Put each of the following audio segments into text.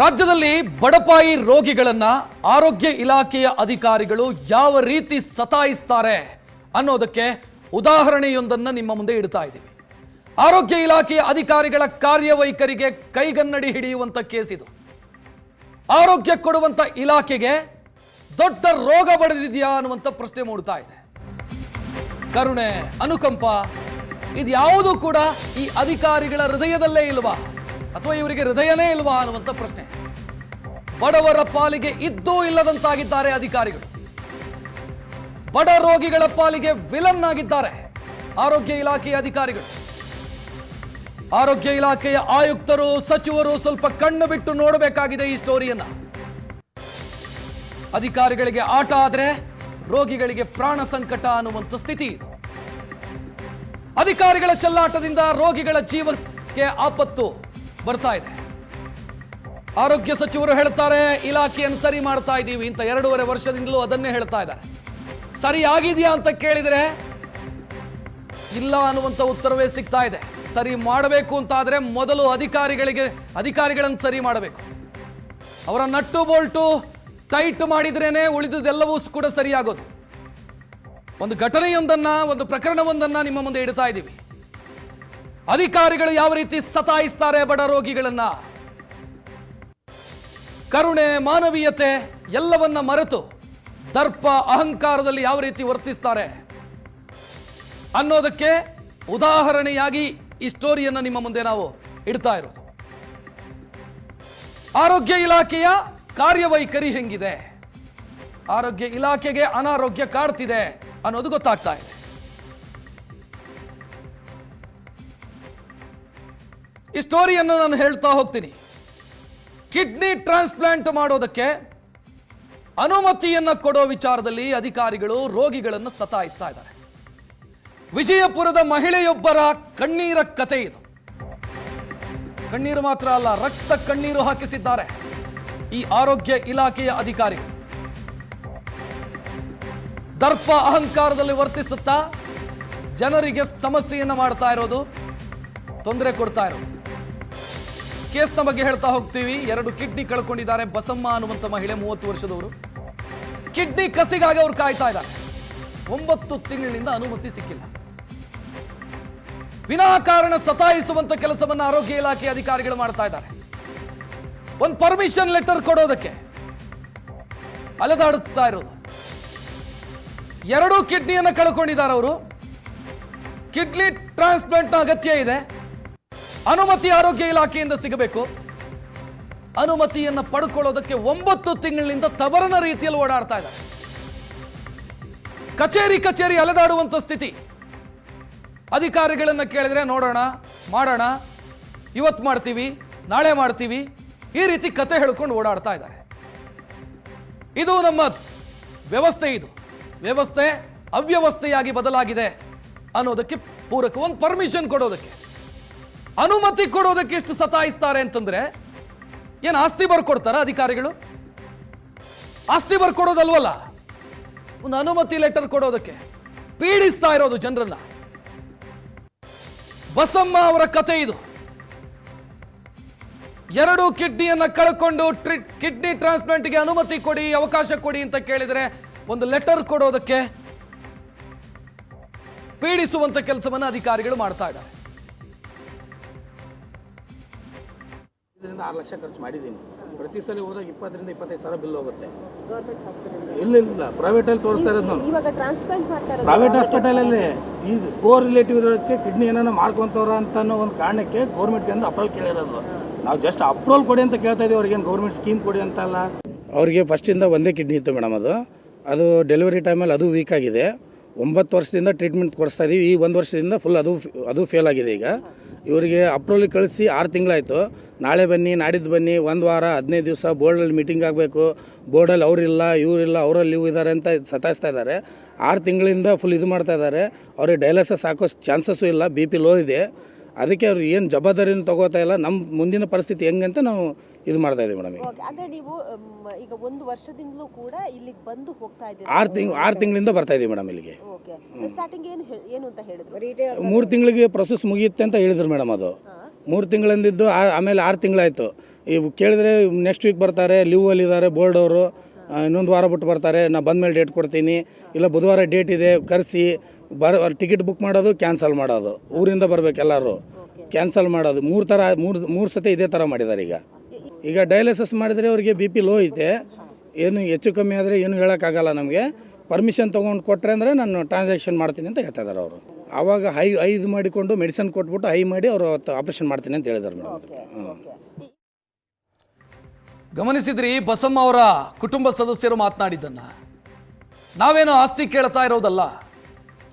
ರಾಜ್ಯದಲ್ಲಿ ಬಡಪಾಯಿ ರೋಗಿಗಳನ್ನ ಆರೋಗ್ಯ ಇಲಾಖೆಯ ಅಧಿಕಾರಿಗಳು ಯಾವ ರೀತಿ ಸತಾಯಿಸ್ತಾರೆ ಅನ್ನೋದಕ್ಕೆ ಉದಾಹರಣೆಯೊಂದನ್ನು ನಿಮ್ಮ ಮುಂದೆ ಇಡ್ತಾ ಇದ್ದೀವಿ. ಆರೋಗ್ಯ ಇಲಾಖೆಯ ಅಧಿಕಾರಿಗಳ ಕಾರ್ಯವೈಖರಿಗೆ ಕೈಗನ್ನಡಿ ಹಿಡಿಯುವಂತ ಕೇಸ್ ಇದು. ಆರೋಗ್ಯ ಕೊಡುವಂತ ಇಲಾಖೆಗೆ ದೊಡ್ಡ ರೋಗ ಬಡಿದಿದೆಯಾ ಅನ್ನುವಂಥ ಪ್ರಶ್ನೆ ಮೂಡ್ತಾ ಇದೆ. ಕರುಣೆ, ಅನುಕಂಪ, ಇದ್ಯಾವುದೂ ಕೂಡ ಈ ಅಧಿಕಾರಿಗಳ ಹೃದಯದಲ್ಲೇ ಇಲ್ವಾ? ಅಥವಾ ಇವರಿಗೆ ಹೃದಯನೇ ಇಲ್ವಾ ಅನ್ನುವಂಥ ಪ್ರಶ್ನೆ. ಬಡವರ ಪಾಲಿಗೆ ಇದ್ದೂ ಇಲ್ಲದಂತಾಗಿದ್ದಾರೆ ಅಧಿಕಾರಿಗಳು. ಬಡ ರೋಗಿಗಳ ಪಾಲಿಗೆ ವಿಲನ್ ಆಗಿದ್ದಾರೆ ಆರೋಗ್ಯ ಇಲಾಖೆಯ ಅಧಿಕಾರಿಗಳು. ಆರೋಗ್ಯ ಇಲಾಖೆಯ ಆಯುಕ್ತರು, ಸಚಿವರು ಸ್ವಲ್ಪ ಕಣ್ಣು ಬಿಟ್ಟು ನೋಡಬೇಕಾಗಿದೆ ಈ ಸ್ಟೋರಿಯನ್ನ. ಅಧಿಕಾರಿಗಳಿಗೆ ಆಟ ಆದರೆ ರೋಗಿಗಳಿಗೆ ಪ್ರಾಣ ಸಂಕಟ ಅನ್ನುವಂಥ ಸ್ಥಿತಿ ಇದು. ಅಧಿಕಾರಿಗಳ ಚೆಲ್ಲಾಟದಿಂದ ರೋಗಿಗಳ ಜೀವಕ್ಕೆ ಆಪತ್ತು. ಬರ್ತಾ ಇದೆ. ಆರೋಗ್ಯ ಸಚಿವರು ಹೇಳ್ತಾರೆ, ಇಲಾಖೆಯನ್ನು ಸರಿ ಮಾಡ್ತಾ ಇದ್ದೀವಿ ಇಂಥ ಎರಡೂವರೆ ವರ್ಷದಿಂದಲೂ ಅದನ್ನೇ ಹೇಳ್ತಾ ಇದ್ದಾರೆ. ಸರಿ ಆಗಿದೆಯಾ ಅಂತ ಕೇಳಿದರೆ, ಇಲ್ಲ ಅನ್ನುವಂಥ ಉತ್ತರವೇ ಸಿಗ್ತಾ ಇದೆ. ಸರಿ ಮಾಡಬೇಕು ಅಂತಾದರೆ ಮೊದಲು ಅಧಿಕಾರಿಗಳಿಗೆ, ಅಧಿಕಾರಿಗಳನ್ನು ಸರಿ ಮಾಡಬೇಕು. ಅವರ ನಟ್ಟು ಬೋಲ್ಟು ಟೈಟ್ ಮಾಡಿದ್ರೇನೆ ಉಳಿದದೆಲ್ಲವೂ ಕೂಡ ಸರಿಯಾಗೋದು. ಒಂದು ಘಟನೆಯೊಂದನ್ನು, ಒಂದು ಪ್ರಕರಣವೊಂದನ್ನು ನಿಮ್ಮ ಮುಂದೆ ಇಡ್ತಾ ಇದ್ದೀವಿ. ಅಧಿಕಾರಿಗಳು ಯಾವ ರೀತಿ ಸತಾಯಿಸ್ತಾರೆ ಬಡ ರೋಗಿಗಳನ್ನ? ಕರುಣೆ, ಮಾನವೀಯತೆ ಎಲ್ಲವನ್ನ ಮರೆತು ದರ್ಪ, ಅಹಂಕಾರದಲ್ಲಿ ಯಾವ ರೀತಿ ವರ್ತಿಸ್ತಾರೆ? ಅನ್ನೋದಕ್ಕೆ ಉದಾಹರಣೆಯಾಗಿ ಈ ಸ್ಟೋರಿಯನ್ನು ನಿಮ್ಮ ಮುಂದೆ ನಾವು ಇಡ್ತಾ ಇರೋದು. ಆರೋಗ್ಯ ಇಲಾಖೆಯ ಕಾರ್ಯವೈಖರಿ ಹೆಂಗಿದೆ? ಆರೋಗ್ಯ ಇಲಾಖೆಗೆ ಅನಾರೋಗ್ಯ ಕಾಡ್ತಿದೆ ಅನ್ನೋದು ಗೊತ್ತಾಗ್ತಾ ಇದೆ. ಈ ಸ್ಟೋರಿಯನ್ನು ನಾನು ಹೇಳ್ತಾ ಹೋಗ್ತೀನಿ. ಕಿಡ್ನಿ ಟ್ರಾನ್ಸ್ಪ್ಲಾಂಟ್ ಮಾಡೋದಕ್ಕೆ ಅನುಮತಿಯನ್ನ ಕೊಡೋ ವಿಚಾರದಲ್ಲಿ ಅಧಿಕಾರಿಗಳು ರೋಗಿಗಳನ್ನು ಸತಾಯಿಸ್ತಾ ಇದ್ದಾರೆ. ವಿಜಯಪುರದ ಮಹಿಳೆಯೊಬ್ಬರ ಕಣ್ಣೀರ ಕತೆ ಇದು. ಕಣ್ಣೀರು ಮಾತ್ರ ಅಲ್ಲ, ರಕ್ತ ಕಣ್ಣೀರು ಹಾಕಿಸಿದ್ದಾರೆ ಈ ಆರೋಗ್ಯ ಇಲಾಖೆಯ ಅಧಿಕಾರಿಗಳು. ದರ್ಪ ಅಹಂಕಾರದಲ್ಲಿ ವರ್ತಿಸುತ್ತಾ ಜನರಿಗೆ ಸಮಸ್ಯೆಯನ್ನು ಮಾಡ್ತಾ ಇರೋದು, ತೊಂದರೆ ಕೊಡ್ತಾ ಇರೋದು. ಕೇಸ್ನ ಬಗ್ಗೆ ಹೇಳ್ತಾ ಹೋಗ್ತೀವಿ. ಎರಡು ಕಿಡ್ನಿ ಕಳ್ಕೊಂಡಿದ್ದಾರೆ. ಬಸಮ್ಮ ಅನ್ನುವಂಥ ಮಹಿಳೆ ಮೂವತ್ತು ವರ್ಷದವರು. ಕಿಡ್ನಿ ಕಸಿಗಾಗಿ ಅವ್ರು ಕಾಯ್ತಾ ಇದ್ದಾರೆ. ಒಂಬತ್ತು ತಿಂಗಳಿನಿಂದ ಅನುಮತಿ ಸಿಕ್ಕಿಲ್ಲ. ವಿನಾಕಾರಣ ಸತಾಯಿಸುವಂತ ಕೆಲಸವನ್ನ ಆರೋಗ್ಯ ಇಲಾಖೆ ಅಧಿಕಾರಿಗಳು ಮಾಡ್ತಾ ಇದ್ದಾರೆ. ಒಂದು ಪರ್ಮಿಷನ್ ಲೆಟರ್ ಕೊಡೋದಕ್ಕೆ ಅಲೆದಾಡುತ್ತಾ ಇರೋದು. ಎರಡೂ ಕಿಡ್ನಿಯನ್ನ ಕಳ್ಕೊಂಡಿದ್ದಾರೆ ಅವರು. ಕಿಡ್ನಿ ಟ್ರಾನ್ಸ್ಪ್ಲಾಂಟ್ನ ಅಗತ್ಯ ಇದೆ. ಅನುಮತಿ ಆರೋಗ್ಯ ಇಲಾಖೆಯಿಂದ ಸಿಗಬೇಕು. ಅನುಮತಿಯನ್ನು ಪಡ್ಕೊಳ್ಳೋದಕ್ಕೆ ಒಂಬತ್ತು ತಿಂಗಳಿನಿಂದ ತವರನ ರೀತಿಯಲ್ಲಿ ಓಡಾಡ್ತಾ ಇದ್ದಾರೆ. ಕಚೇರಿ ಕಚೇರಿ ಅಲೆದಾಡುವಂಥ ಸ್ಥಿತಿ. ಅಧಿಕಾರಿಗಳನ್ನ ಕೇಳಿದ್ರೆ ನೋಡೋಣ, ಮಾಡೋಣ ಇವತ್ತು ಮಾಡ್ತೀವಿ, ನಾಳೆ ಮಾಡ್ತೀವಿ, ಈ ರೀತಿ ಕತೆ ಹೇಳ್ಕೊಂಡು ಓಡಾಡ್ತಾ ಇದ್ದಾರೆ. ಇದು ನಮ್ಮ ವ್ಯವಸ್ಥೆ ಇದು. ವ್ಯವಸ್ಥೆ ಅವ್ಯವಸ್ಥೆಯಾಗಿ ಬದಲಾಗಿದೆ ಅನ್ನೋದಕ್ಕೆ ಪೂರಕ ಒಂದು ಪರ್ಮಿಷನ್ ಕೊಡೋದಕ್ಕೆ. ಅನುಮತಿ ಕೊಡೋದಕ್ಕೆ ಎಷ್ಟು ಸತಾಯಿಸ್ತಾರೆ ಅಂತಂದ್ರೆ, ಏನು ಆಸ್ತಿ ಬರ್ಕೊಡ್ತಾರ ಅಧಿಕಾರಿಗಳು? ಆಸ್ತಿ ಬರ್ಕೊಡೋದಲ್ವಲ್ಲ? ಒಂದು ಅನುಮತಿ ಲೆಟರ್ ಕೊಡೋದಕ್ಕೆ ಪೀಡಿಸ್ತಾ ಇರೋದು ಜನರನ್ನ. ಬಸಮ್ಮ ಅವರ ಕತೆ ಇದು. ಎರಡು ಕಿಡ್ನಿಯನ್ನ ಕಳ್ಕೊಂಡು ಕಿಡ್ನಿ ಟ್ರಾನ್ಸ್ಪ್ಲಾಂಟ್ಗೆ ಅನುಮತಿ ಕೊಡಿ, ಅವಕಾಶ ಕೊಡಿ ಅಂತ ಕೇಳಿದ್ರೆ ಒಂದು ಲೆಟರ್ ಕೊಡೋದಕ್ಕೆ ಪೀಡಿಸುವಂತ ಕೆಲಸವನ್ನ ಅಧಿಕಾರಿಗಳು ಮಾಡ್ತಾ ಇದ್ದಾರೆ. ಆರು ಲಕ್ಷ ಖರ್ಚು ಮಾಡಿದ್ದೀನಿ. ಪ್ರತಿ ಸಲ ಹೋದಾಗ ಇಪ್ಪತ್ತರಿಂದ ಇಪ್ಪತ್ತೈದು ಸಾವಿರ ಬಿಲ್ ಹೋಗುತ್ತೆ. ಇಲ್ಲ ಇಲ್ಲ ಪ್ರೈವೇಟ್ ಅಲ್ಲಿ ತೋರಿಸ್ತಾ ಇರೋದು ನಾನು. ಹಾಸ್ಪಿಟಲ್ ಪ್ರೈವೇಟ್ ಹಾಸ್ಪಿಟಲಲ್ಲಿ ಈ ಕೋ ರಿಲೇಟಿವ್ ಇರೋದಕ್ಕೆ ಕಿಡ್ನಿ ಏನಾರ ಮಾಡ್ಕೊಂತವ್ರ ಅಂತ ಅನ್ನೋ ಒಂದು ಕಾರಣಕ್ಕೆ ಗೌರ್ಮೆಂಟ್ ಅಂದ್ರೆ ಅಪ್ರೋಲ್ ಕೇಳಿರೋದು. ನಾವು ಜಸ್ಟ್ ಅಪ್ರೋಲ್ ಕೊಡಿ ಅಂತ ಕೇಳ್ತಾ ಇದೀವಿ ಅವ್ರಿಗೆ ಗೌರ್ಮೆಂಟ್ ಸ್ಕೀಮ್ ಕೊಡಿ ಅಂತ ಅಲ್ಲ. ಅವ್ರಿಗೆ ಫಸ್ಟಿಂದ ಒಂದೇ ಕಿಡ್ನಿ ಇತ್ತು ಮೇಡಮ್ ಅದು. ಅದು ಡೆಲಿವರಿ ಟೈಮಲ್ಲಿ ಅದು ವೀಕ್ ಆಗಿದೆ. ಒಂಬತ್ತು ವರ್ಷದಿಂದ ಟ್ರೀಟ್ಮೆಂಟ್ ಕೊಡಿಸ್ತಾ ಇದೀವಿ. ಈ ಒಂದು ವರ್ಷದಿಂದ ಫುಲ್ ಅದು ಅದು ಫೇಲ್ ಆಗಿದೆ ಈಗ. ಇವರಿಗೆ ಅಪ್ರೂವಲ್ ಕಳಿಸಿ ಆರು ತಿಂಗಳಾಯಿತು. ನಾಳೆ ಬನ್ನಿ ನಾಡಿದ್ದು ಬನ್ನಿ ಒಂದು ವಾರ ಹದಿನೈದು ದಿವಸ ಬೋರ್ಡಲ್ಲಿ ಮೀಟಿಂಗ್ ಆಗಬೇಕು. ಬೋರ್ಡಲ್ಲಿ ಅವರಿಲ್ಲ ಇವರಿಲ್ಲ ಅವರಲ್ಲಿ ಇವು ಇದ್ದಾರೆ ಅಂತ ಸತಾಯಿಸ್ತಾ ಇದ್ದಾರೆ ಆರು ತಿಂಗಳಿಂದ ಫುಲ್ ಇದು ಮಾಡ್ತಾ ಇದ್ದಾರೆ ಅವ್ರಿಗೆ ಡಯಾಲಿಸಿಸ್ ಹಾಕೋ ಚಾನ್ಸಸ್ಸು ಇಲ್ಲ ಬಿ ಪಿ ಲೋ ಇದೆ. ಅದಕ್ಕೆ ಅವ್ರು ಏನು ಜವಾಬ್ದಾರಿನ ತಗೋತಾ ಇಲ್ಲ. ನಮ್ಮ ಮುಂದಿನ ಪರಿಸ್ಥಿತಿ ಹೆಂಗೆ ಅಂತ ನಾವು ಇದು ಮಾಡ್ತಾ ಇದ್ದೀವಿ ಮೇಡಮ್ ಈಗ. ನೀವು ಈಗ ಒಂದು ವರ್ಷದಿಂದಲೂ ಕೂಡ ಇಲ್ಲಿಗೆ ಬಂದು ಹೋಗ್ತಾ ಇದ್ದೀವಿ ಆರು ತಿಂಗ್ ಆರು ತಿಂಗಳಿಂದ ಬರ್ತಾ ಇದ್ದೀವಿ ಮೇಡಮ್ ಇಲ್ಲಿಗೆ. ಓಕೆ ಸ್ಟಾರ್ಟಿಂಗ್ ಏನು ಏನು ಅಂತ ಹೇಳಿದ್ರು? ಮೂರು ತಿಂಗಳಿಗೆ ಪ್ರೊಸೆಸ್ ಮುಗಿಯುತ್ತೆ ಅಂತ ಹೇಳಿದ್ರು ಮೇಡಮ್ ಅದು. ಮೂರು ತಿಂಗಳಿಂದಿದ್ದು ಆ- ಆಮೇಲೆ ಆರು ತಿಂಗಳಾಯಿತು. ಇವು ಕೇಳಿದ್ರೆ ನೆಕ್ಸ್ಟ್ ವೀಕ್ ಬರ್ತಾರೆ ಲೀವಲ್ಲಿ ಇದ್ದಾರೆ ಬೋರ್ಡ್ ಅವರು. ಇನ್ನೊಂದು ವಾರ ಬಿಟ್ಟು ಬರ್ತಾರೆ. ನಾ ಬಂದಮೇಲೆ ಡೇಟ್ ಕೊಡ್ತೀನಿ. ಇಲ್ಲ ಬುಧವಾರ ಡೇಟ್ ಇದೆ ಕರೆಸಿ. ಬರ ಟಿಕೆಟ್ ಬುಕ್ ಮಾಡೋದು ಕ್ಯಾನ್ಸಲ್ ಮಾಡೋದು. ಊರಿಂದ ಬರ್ಬೇಕು ಎಲ್ಲರೂ. ಕ್ಯಾನ್ಸಲ್ ಮಾಡೋದು. ಮೂರು ಥರ ಮೂರು ಮೂರು ಸತಿ ಇದೇ ಥರ ಮಾಡಿದ್ದಾರೆ ಈಗ. ಈಗ ಡಯಾಲಿಸಿಸ್ ಮಾಡಿದರೆ ಅವರಿಗೆ ಬಿ ಪಿ ಲೋ ಐತೆ. ಏನು ಹೆಚ್ಚು ಕಮ್ಮಿ ಆದರೆ ಏನು ಹೇಳೋಕ್ಕಾಗಲ್ಲ ನಮಗೆ. ಪರ್ಮಿಷನ್ ತೊಗೊಂಡು ಕೊಟ್ಟರೆ ಅಂದರೆ ನಾನು ಟ್ರಾನ್ಸಾಕ್ಷನ್ ಮಾಡ್ತೀನಿ ಅಂತ ಹೇಳ್ತಾ ಇದ್ದಾರೆ ಅವರು. ಆವಾಗ ಹೈ ಐದು ಮಾಡಿಕೊಂಡು ಮೆಡಿಸನ್ ಕೊಟ್ಬಿಟ್ಟು ಹೈ ಮಾಡಿ ಅವರು ಅವತ್ತು ಆಪ್ರೇಷನ್ ಮಾಡ್ತೀನಿ ಅಂತ ಹೇಳಿದ್ದಾರೆ ಮೇಡಮ್ ಗಮನಿಸಿದ್ರಿ ಬಸಮ್ಮ ಅವರ ಕುಟುಂಬ ಸದಸ್ಯರು ಮಾತನಾಡಿದ್ದನ್ನ. ನಾವೇನು ಆಸ್ತಿ ಕೇಳ್ತಾ ಇರೋದಲ್ಲ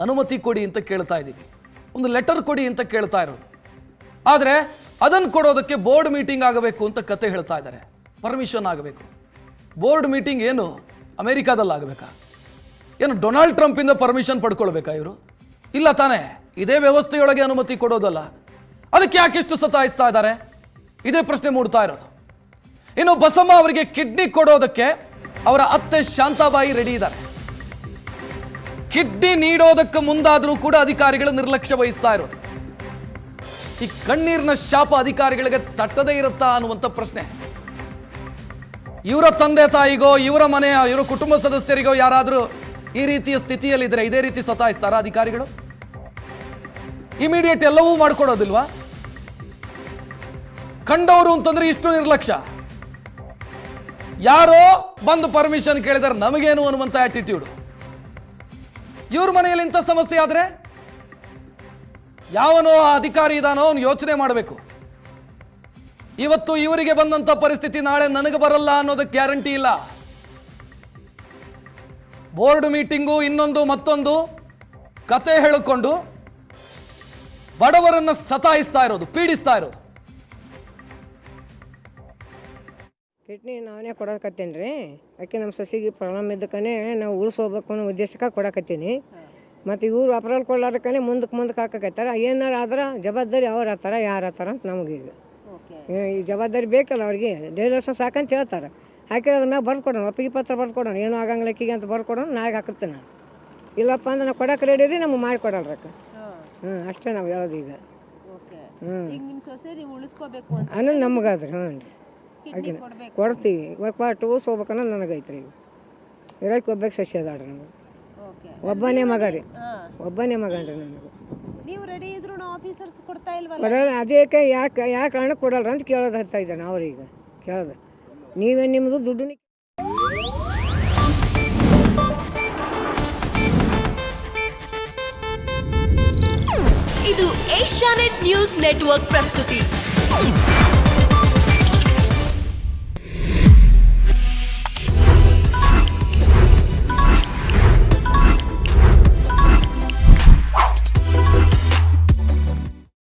ಅನುಮತಿ ಕೊಡಿ ಅಂತ ಕೇಳ್ತಾ ಇದ್ದೀವಿ. ಒಂದು ಲೆಟರ್ ಕೊಡಿ ಅಂತ ಕೇಳ್ತಾ ಇರೋದು. ಆದರೆ ಅದನ್ನು ಕೊಡೋದಕ್ಕೆ ಬೋರ್ಡ್ ಮೀಟಿಂಗ್ ಆಗಬೇಕು ಅಂತ ಕತೆ ಹೇಳ್ತಾ ಇದ್ದಾರೆ. ಪರ್ಮಿಷನ್ ಆಗಬೇಕು. ಬೋರ್ಡ್ ಮೀಟಿಂಗ್ ಏನು ಅಮೆರಿಕಾದಲ್ಲಿ ಆಗಬೇಕಾ ಏನು ಡೊನಾಲ್ಡ್ ಟ್ರಂಪಿಂದ ಪರ್ಮಿಷನ್ ಪಡ್ಕೊಳ್ಬೇಕಾ ಇವರು? ಇಲ್ಲ ತಾನೇ. ಇದೇ ವ್ಯವಸ್ಥೆಯೊಳಗೆ ಅನುಮತಿ ಕೊಡೋದಲ್ಲ. ಅದಕ್ಕೆ ಯಾಕೆಷ್ಟು ಸತಾಯಿಸ್ತಾ ಇದ್ದಾರೆ? ಇದೇ ಪ್ರಶ್ನೆ ಮೂಡ್ತಾ ಇರೋದು. ಇನ್ನು ಬಸಮ್ಮ ಅವರಿಗೆ ಕಿಡ್ನಿ ಕೊಡೋದಕ್ಕೆ ಅವರ ಅತ್ತೆ ಶಾಂತಾಬಾಯಿ ರೆಡಿ ಇದ್ದಾರೆ. ಕಿಡ್ನಿ ನೀಡೋದಕ್ಕೆ ಮುಂದಾದರೂ ಕೂಡ ಅಧಿಕಾರಿಗಳು ನಿರ್ಲಕ್ಷ್ಯ ವಹಿಸ್ತಾ ಇರೋದು. ಈ ಕಣ್ಣೀರಿನ ಶಾಪ ಅಧಿಕಾರಿಗಳಿಗೆ ತಟ್ಟದೇ ಇರುತ್ತಾ ಅನ್ನುವಂಥ ಪ್ರಶ್ನೆ. ಇವರ ತಂದೆ ತಾಯಿಗೋ, ಇವರ ಮನೆಯ, ಇವರ ಕುಟುಂಬ ಸದಸ್ಯರಿಗೋ ಯಾರಾದರೂ ಈ ರೀತಿಯ ಸ್ಥಿತಿಯಲ್ಲಿದ್ದರೆ ಇದೇ ರೀತಿ ಸತಾಯಿಸ್ತಾರ ಅಧಿಕಾರಿಗಳು? ಇಮಿಡಿಯೇಟ್ ಎಲ್ಲವೂ ಮಾಡ್ಕೊಡೋದಿಲ್ವಾ? ಕಂಡವರು ಅಂತಂದ್ರೆ ಇಷ್ಟು ನಿರ್ಲಕ್ಷ್ಯ. ಯಾರೋ ಬಂದು ಪರ್ಮಿಷನ್ ಕೇಳಿದಾರೆ, ನಮಗೇನು ಅನ್ನುವಂಥ ಆಟಿಟ್ಯೂಡ್ ಇವ್ರ ಮನೆಯಲ್ಲಿ ಇಂಥ ಸಮಸ್ಯೆ ಆದ್ರೆ ಯಾವನೋ ಅಧಿಕಾರಿ ಇದಾನೋ ಅವನು ಯೋಚನೆ ಮಾಡಬೇಕು. ಇವತ್ತು ಇವರಿಗೆ ಬಂದಂತ ಪರಿಸ್ಥಿತಿ ನಾಳೆ ನನಗೆ ಬರಲ್ಲ ಅನ್ನೋದಕ್ಕೆ ಗ್ಯಾರಂಟಿ ಇಲ್ಲ. ಬೋರ್ಡ್ ಮೀಟಿಂಗು ಇನ್ನೊಂದು ಮತ್ತೊಂದು ಕತೆ ಹೇಳಿಕೊಂಡು ಬಡವರನ್ನು ಸತಾಯಿಸ್ತಾ ಇರೋದು ಪೀಡಿಸ್ತಾ ಇರೋದು. ಕಿಡ್ನಿ ನಾನೇ ಕೊಡಕತ್ತೇನೆ ರೀ. ಯಾಕೆ ನಮ್ಮ ಸಸಿಗೆ ಪ್ರಾಬ್ಲಮ್ ಇದ್ದಕ್ಕೆ ನಾವು ಉಳಿಸ್ಕೋಬೇಕು ಅನ್ನೋ ಉದ್ದೇಶಕ್ಕೆ ಕೊಡಕತ್ತೀನಿ. ಮತ್ತು ಇವ್ರು ಅಪ್ರಲ್ ಕೊಡ್ಲಾರ್ದಕ್ಕನೆ ಮುಂದಕ್ಕೆ ಮುಂದಕ್ಕೆ ಹಾಕಕತ್ತಾರ. ಏನಾರು ಆದ್ರೆ ಜವಾಬ್ದಾರಿ ಅವ್ರು ಆತಾರ ಯಾರು ಆತಾರ ಅಂತ ನಮಗೀಗ. ಈ ಜವಾಬ್ದಾರಿ ಬೇಕಲ್ಲ ಅವ್ರಿಗೆ. ಡೈಲರ್ಸ್ ಸಾಕಂತ ಹೇಳ್ತಾರೆ. ಹಾಕಿದ್ರೆ ಅದ್ರ ಮ್ಯಾಗ ಬರ್ದು ಕೊಡೋಣ ಒಪ್ಪಿಗೆ ಪತ್ರ ಬರ್ದು ಕೊಡೋಣ ಏನೂ ಆಗಂಗಿಲ್ಲ ಆಕಿಗೆ ಅಂತ ಬರ್ದು ಕೊಡೋಣ ನಾಯಿಗೆ ಹಾಕುತ್ತೇನೆ ನಾನು. ಇಲ್ಲಪ್ಪ ಅಂದ್ರೆ ನಾವು ಕೊಡಕ್ಕೆ ರೆಡಿ ಇದೀವಿ ನಮ್ಗೆ ಮಾಡಿ ರೀ ಹ್ಞೂ ಅಷ್ಟೇ ನಾವು ಹೇಳೋದು ಈಗ. ಹ್ಞೂ ಅನ್ನೋದು ನಮಗಾದ್ರೆ ಹ್ಞೂ ರೀ. ಕೊಡ್ತೀವಿ. ಇವಾಗ ಪಾಟ್ ನನಗೆ ನನಗೈತೆ ಈಗ. ಇರೋಕೆ ಒಬ್ಬಕ್ಕೆ ಸಸಿ ಅದಾಡ್ರಿ ನಮಗೆ. ಒಬ್ಬನೇ ಮಗ ರೀ. ಒಬ್ಬನೇ ಮಗ ರೀ ನನಗೆ. ನೀವು ರೆಡಿ ಇದ್ರು ಆಫೀಸರ್ಸ್ ಕೊಡ್ತಾ ಇಲ್ವಲ್ಲ? ಕೊಡಲ್ಲ ಅದಕ್ಕೆ ಯಾಕೆ ಯಾಕೆ ಹಣ ಕೊಡಲ್ರ ಅಂತ ಕೇಳೋದು ಹತ್ತಾ ಇದ್ದಾನೆ ಅವ್ರೀಗ ಕೇಳೋದು. ನೀವೇ ನಿಮ್ಮದು ದುಡ್ಡು ಇದು ಏಷ್ಯಾನೆಟ್ ನ್ಯೂಸ್ ನೆಟ್ವರ್ಕ್ ಪ್ರಸ್ತುತಿ.